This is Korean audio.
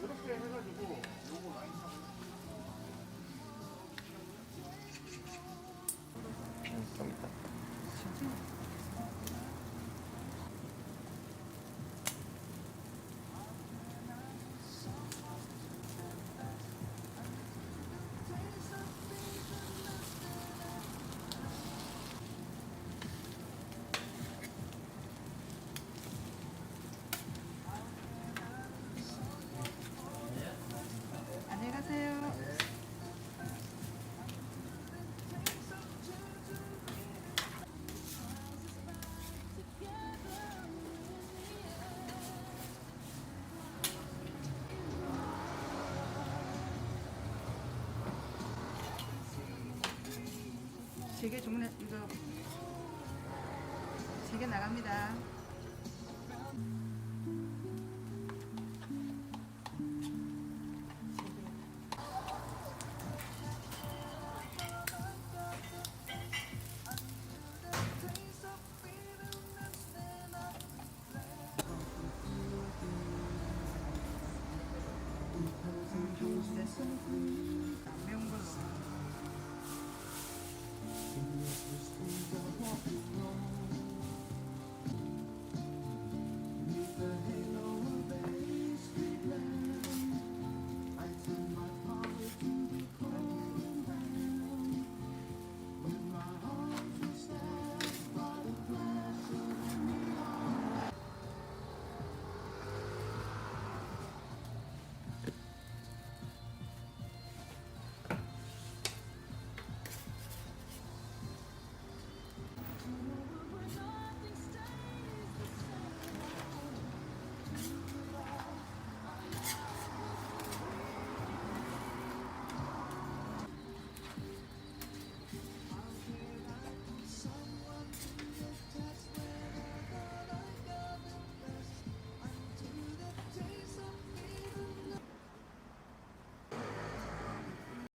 이렇게 해가지고 요거 라인 타 제게 주문해 이거 제게 나갑니다. 음.